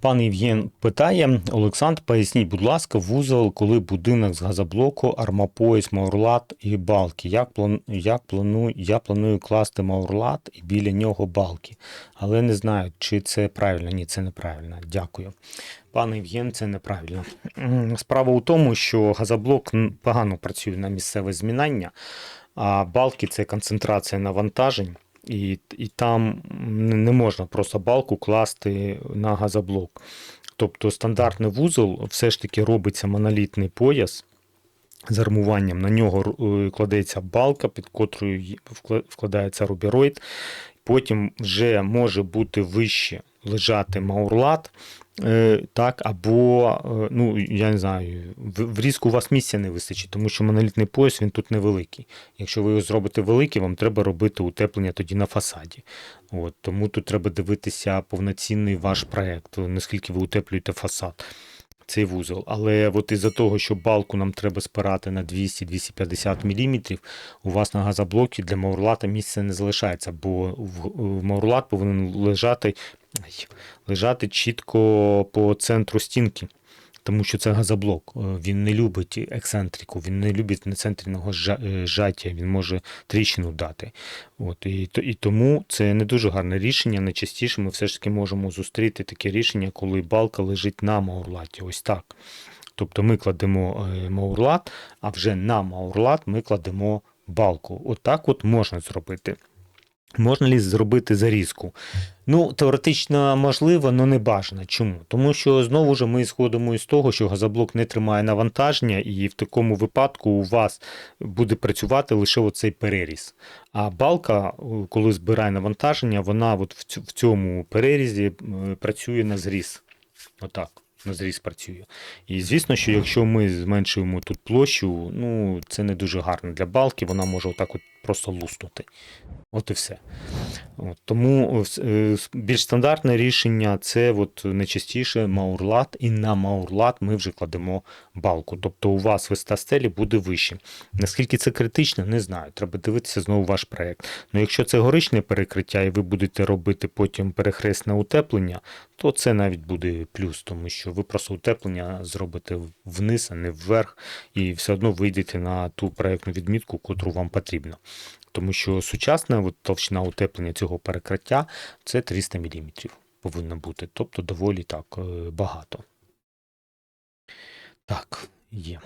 Пан Євген питає, Олександр, поясніть, будь ласка, вузол, коли будинок з газоблоку, армопояс, маурлат і балки. Як, план... Як планую... Я планую класти маурлат і біля нього балки. Але не знаю, чи це правильно. Ні, це неправильно. Дякую. Пане Євген, це неправильно. Справа у тому, що газоблок погано працює на місцеве змінання, а балки це концентрація навантажень. І, і там не можна просто балку класти на газоблок. Тобто стандартний вузол все ж таки робиться монолітний пояс з армуванням. На нього е, кладеться балка, під котрою вкладається рубіроїд. Потім вже може бути вище лежати маурлат, е, так, або, е, ну, я не знаю, в, різку у вас місця не вистачить, тому що монолітний пояс він тут невеликий. Якщо ви його зробите великий, вам треба робити утеплення тоді на фасаді. От, тому тут треба дивитися повноцінний ваш проект, наскільки ви утеплюєте фасад. Цей вузол. Але от із-за того, що балку нам треба спирати на 200-250 мм, у вас на газоблокі для маурлата місця не залишається, бо в, маурлат повинен лежати, лежати чітко по центру стінки. Тому що це газоблок. Е, Він не любить ексцентрику, він не любить нецентрного е, жаття, він може тріщину дати. От, і, і тому це не дуже гарне рішення. Найчастіше ми все ж таки можемо зустріти таке рішення, коли балка лежить на маурлаті. Ось так. Тобто ми кладемо е, маурлат, а вже на маурлат ми кладемо балку. Отак от можна зробити. Можна ли зробити зарізку? Ну, теоретично можливо, але не бажано. Чому? Тому що знову ж ми сходимо із того, що газоблок не тримає навантаження, і в такому випадку у вас буде працювати лише оцей переріз. А балка, коли збирає навантаження, вона от в цьому перерізі працює на зріз. Отак. На зріз працює. І звісно, що якщо ми зменшуємо тут площу, ну це не дуже гарно для балки, вона може отак от просто луснути. От і все. От, тому е, більш стандартне рішення це от найчастіше маурлат, і на маурлат ми вже кладемо балку. Тобто у вас висота стелі буде вище. Наскільки це критично, не знаю. Треба дивитися знову ваш проект. Ну якщо це горичне перекриття, і ви будете робити потім перехресне утеплення, то це навіть буде плюс, тому що ви просто утеплення зробите вниз, а не вверх, і все одно вийдете на ту проектну відмітку, котру вам потрібно. Тому що сучасна от, товщина утеплення цього перекриття це 300 мм повинно бути, тобто доволі так е, багато. Так, є.